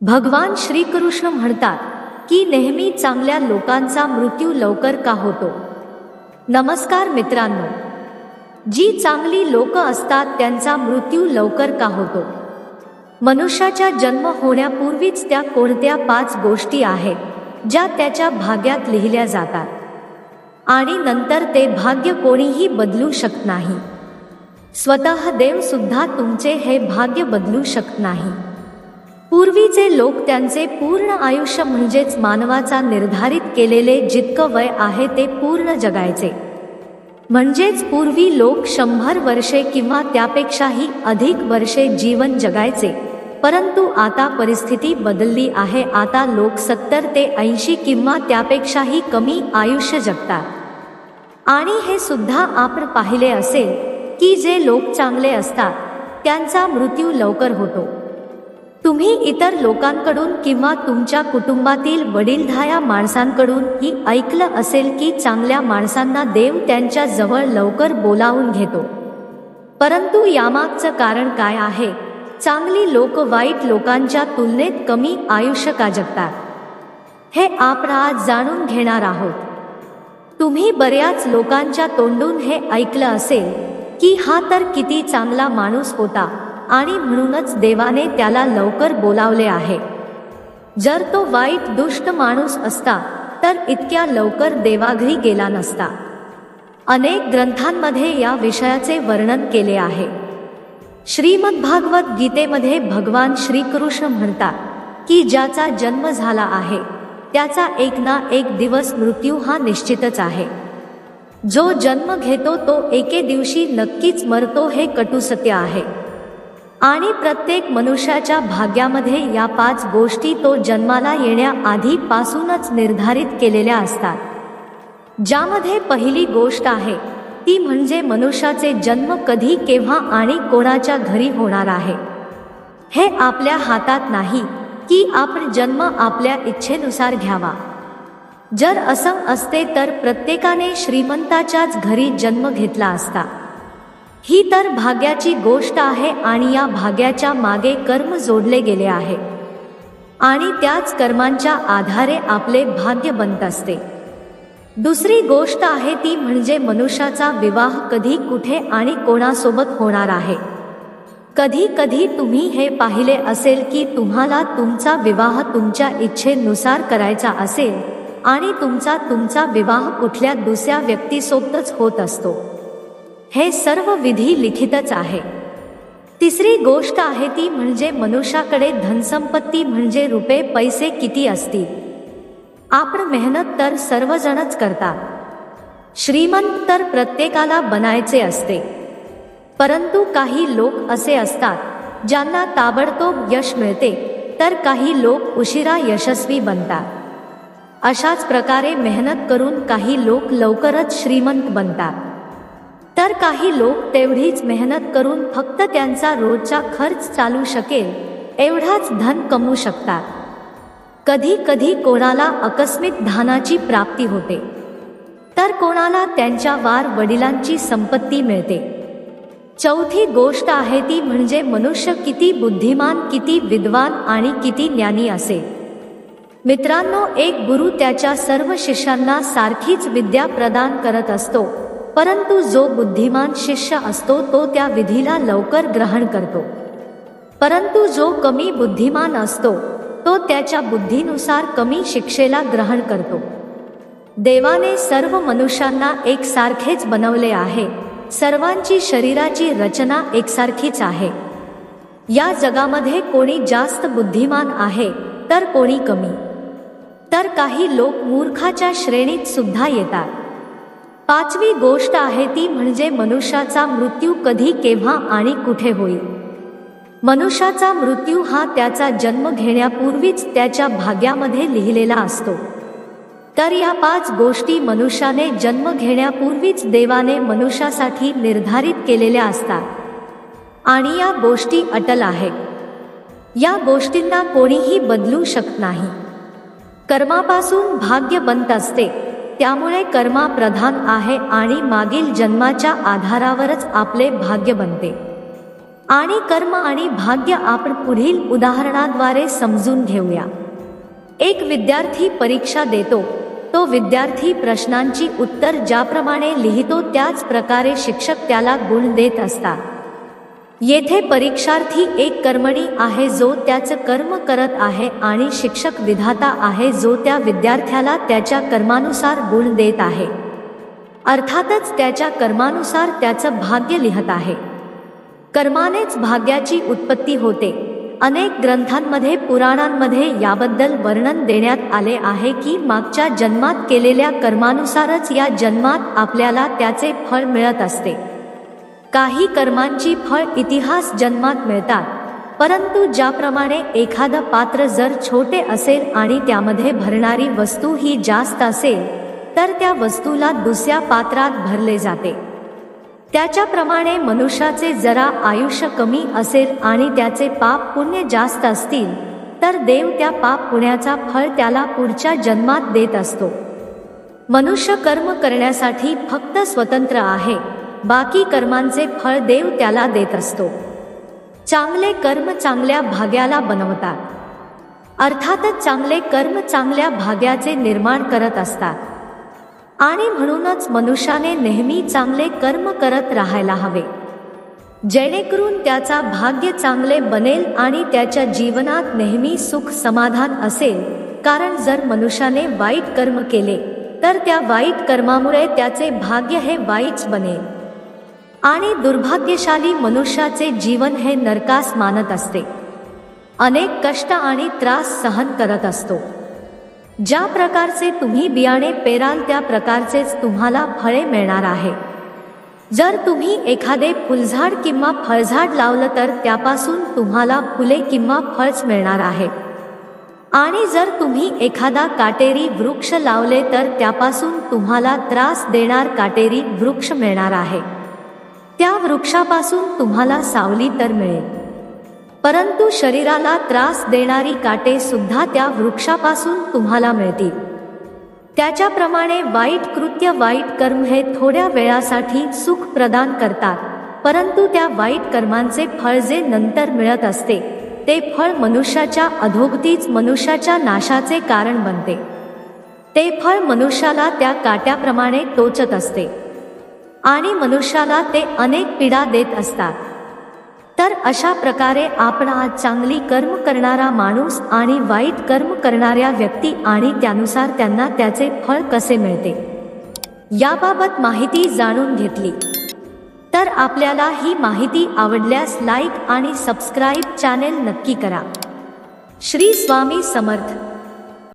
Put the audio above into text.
भगवान श्रीकृष्ण म्हणतात की नेहमी चांगल्या लोकांचा मृत्यू लवकर का होतो? नमस्कार मित्रांनो. जी चांगली लोक असतात त्यांचा मृत्यू लवकर का होतो? मनुष्याचा जन्म होण्यापूर्वीच त्या कोणत्या पाच गोष्टी आहेत ज्या त्याच्या भाग्यात लिहिल्या जातात? आणि नंतर ते भाग्य कोणीही बदलू शकत नाही. स्वतः देव सुद्धा तुमचे हे भाग्य बदलू शकत नाही. पूर्वीचे लोक त्यांचे पूर्ण आयुष्य म्हणजेच मानवाचा निर्धारित केलेले जितकं वय आहे ते पूर्ण जगायचे. म्हणजेच पूर्वी लोक शंभर वर्षे किंवा त्यापेक्षाही अधिक वर्षे जीवन जगायचे. परंतु आता परिस्थिती बदलली आहे. आता लोक सत्तर ते ऐंशी किंवा त्यापेक्षाही कमी आयुष्य जगतात. आणि हे सुद्धा आपण पाहिले असेल की जे लोक चांगले असतात त्यांचा मृत्यू लवकर होतो. तुम्ही इतर लोकांकडून किंवा तुमच्या कुटुंबातील वडीलधाया माणसांकडून ही ऐकलं असेल की चांगल्या माणसांना देव त्यांच्या जवळ लवकर बोलावून घेतो. परंतु यामागचं कारण काय आहे? चांगली लोक वाईट लोकांच्या तुलनेत कमी आयुष्य का जगतात. हे आपण आज जाणून घेणार आहोत. तुम्ही बऱ्याच लोकांच्या तोंडून हे ऐकलं असेल की हा तर किती चांगला माणूस होता. आणि म्हणूनच देवाने त्याला लवकर बोलावले आहे. जर तो वाईट दुष्ट माणूस असता तर इतक्या लवकर देवाघरी गेला नसता. अनेक ग्रंथांमध्ये या विषयाचे वर्णन केले आहे. श्रीमद भागवत गीतेमध्ये भगवान श्रीकृष्ण म्हणतात की ज्याचा जन्म झाला आहे त्याचा एक ना एक दिवस मृत्यू हा निश्चितच आहे. जो जन्म घेतो तो एके दिवशी नक्कीच मरतो हे कटुसत्य आहे. आणि प्रत्येक मनुष्याच्या भाग्यामध्ये या पाच गोष्टी तो जन्माला येण्याआधीपासूनच निर्धारित केलेल्या असतात. ज्यामध्ये पहिली गोष्ट आहे ती म्हणजे मनुष्याचे जन्म कधी केव्हा आणि कोणाच्या घरी होणार आहे. हे आपल्या हातात नाही की आपण जन्म आपल्या इच्छेनुसार घ्यावा. जर असं असते तर प्रत्येकाने श्रीमंताच्याच घरी जन्म घेतला असता. ही तर भाग्याची गोष्ट आहे आणि या भाग्याच्या मागे कर्म जोडले गेले आहे. आणि त्याच कर्मांच्या आधारे आपले भाग्य बनत असते. दुसरी गोष्ट आहे ती म्हणजे मनुष्याचा विवाह कधी कुठे आणि कोणासोबत होणार आहे. कधी कधी तुम्ही हे पाहिले असेल की तुम्हाला तुमचा विवाह तुमच्या इच्छेनुसार करायचा असेल आणि तुमचा तुमचा विवाह कुठल्या दुसऱ्या व्यक्तीसोबतच होत असतो. हे सर्व विधी लिखितच आहे. तिसरी गोष्ट आहे ती म्हणजे मनुष्याकडे धनसंपत्ती म्हणजे रुपये पैसे किती असतील? आपण मेहनत तर सर्वजणच करतात श्रीमंत तर प्रत्येकाला बनायचे असते. परंतु काही लोक असे असतात ज्यांना ताबडतोब यश मिळते तर काही लोक उशिरा यशस्वी बनतात. अशाच प्रकारे मेहनत करून काही लोक लवकरच श्रीमंत बनतात. तर काही लोक तेवढीच मेहनत करून फक्त त्यांचा रोजचा खर्च चालू शकेल एवढाच धन कमवू शकतात. कधी कधी कोणाला आकस्मिक धानाची प्राप्ती होते. तर कोणाला त्यांच्या वार वडिलांची संपत्ती मिळते. चौथी गोष्ट आहे ती म्हणजे मनुष्य किती बुद्धिमान किती विद्वान आणि किती ज्ञानी असेल मित्रांनो एक गुरु त्याच्या सर्व शिष्यांना सारखीच विद्या प्रदान करत असतो. परंतु जो बुद्धिमान शिष्य असतो तो त्या विधीला लवकर ग्रहण करतो. परंतु जो कमी बुद्धिमान असतो तो त्याच्या बुद्धीनुसार कमी शिक्षेला ग्रहण करतो. देवाने सर्व मनुष्यांना एकसारखेच बनवले आहे. सर्वांची शरीराची रचना एकसारखीच आहे. या जगामध्ये कोणी जास्त बुद्धिमान आहे तर कोणी कमी. तर काही लोक मूर्खाच्या श्रेणीत सुद्धा येतात. पाचवी गोष्ट आहे ती म्हणजे मनुष्याचा मृत्यू कधी केव्हा आणि कुठे होईल. मनुष्याचा मृत्यू हा त्याचा जन्म घेण्यापूर्वीच त्याच्या भाग्यामध्ये लिहिलेला असतो. तर या पाच गोष्टी मनुष्याने जन्म घेण्यापूर्वीच देवाने मनुष्यासाठी निर्धारित केलेल्या असतात. आणि या गोष्टी अटल आहेत. या गोष्टींना कोणीही बदलू शकत नाही. कर्मापासून भाग्य बनत असते. त्यामुळे कर्मा प्रधान आहे आणि मागील जन्माच्या आधारावरच आपले भाग्य बनते. आणि कर्म आणि भाग्य आपण पुढील उदाहरणाद्वारे समजून घेऊया. एक विद्यार्थी परीक्षा देतो. तो विद्यार्थी प्रश्नांची उत्तर ज्याप्रमाणे लिहितो त्याच प्रकारे शिक्षक त्याला गुण देत असतात. येथे परीक्षार्थी एक कर्मणी आहे जो त्याचं कर्म करत आहे आणि शिक्षक विधाता आहे जो त्या विद्यार्थ्याला त्याच्या कर्मानुसार गुण देत आहे. अर्थातच त्याच्या कर्मानुसार त्याचं भाग्य लिहत आहे. कर्मानेच भाग्याची उत्पत्ती होते. अनेक ग्रंथांमध्ये पुराणांमध्ये याबद्दल वर्णन देण्यात आले आहे की मागच्या जन्मात केलेल्या कर्मानुसारच या जन्मात आपल्याला त्याचे फळ मिळत असते. काही कर्मांची फळ इतिहास जन्मात मिळतात. परंतु ज्याप्रमाणे एखादं पात्र जर छोटे असेल आणि त्यामध्ये भरणारी वस्तू ही जास्त असेल तर त्या वस्तूला दुसऱ्या पात्रात भरले जाते. त्याच्याप्रमाणे मनुष्याचे जरा आयुष्य कमी असेल आणि त्याचे पाप पुण्य जास्त असतील तर देव त्या पाप पुण्याचा फळ त्याला पुढच्या जन्मात देत असतो. मनुष्य कर्म करण्यासाठी फक्त स्वतंत्र आहे. बाकी कर्मांचे फळ देव त्याला देत असतो. चांगले कर्म चांगल्या भाग्याला बनवतात. अर्थातच चांगले कर्म चांगल्या भाग्याचे निर्माण करत असतात. आणि म्हणूनच मनुष्याने नेहमी चांगले कर्म करत राहायला हवे. जेणेकरून त्याचा भाग्य चांगले बनेल आणि त्याच्या जीवनात नेहमी सुख समाधान असेल. कारण जर मनुष्याने वाईट कर्म केले तर त्या वाईट कर्मामुळे त्याचे भाग्य हे वाईट बनेल. आणि दुर्भाग्यशाली मनुष्याचे जीवन हे नरकास मानत असते. अनेक कष्ट आणि त्रास सहन करत असतो. ज्या प्रकारचे तुम्ही बियाणे पेराल त्या प्रकारचेच तुम्हाला फळे मिळणार आहे. जर तुम्ही एखादे फुलझाड किंवा फळझाड लावलं तर त्यापासून तुम्हाला फुले किंवा फळच मिळणार आहे. आणि जर तुम्ही एखादा काटेरी वृक्ष लावले तर त्यापासून तुम्हाला त्रास देणार काटेरी वृक्ष मिळणार आहे. त्या वृक्षापासून तुम्हाला सावली तर मिळेल. परंतु शरीराला त्रास देणारी काटे सुद्धा त्या वृक्षापासून तुम्हाला मिळतील. त्याच्याप्रमाणे वाईट कृत्य वाईट कर्म हे थोड्या वेळासाठी सुख प्रदान करतात. परंतु त्या वाईट कर्मांचे फळ जे नंतर मिळत असते ते फळ मनुष्याच्या अधोगतीच मनुष्याच्या नाशाचे कारण बनते. ते फळ मनुष्याला त्या काट्याप्रमाणे टोचत असते. आणि मनुष्याला ते अनेक पीडा देत असतात. तर अशा प्रकारे आपण आज चांगली कर्म करणारा माणूस आणि वाईट कर्म करणाऱ्या व्यक्ती आणि त्यानुसार त्यांना त्याचे फळ कसे मिळते? याबाबत माहिती जाणून घेतली. तर आपल्याला ही माहिती आवडल्यास लाईक आणि सबस्क्राईब चॅनेल नक्की करा. श्री स्वामी समर्थ.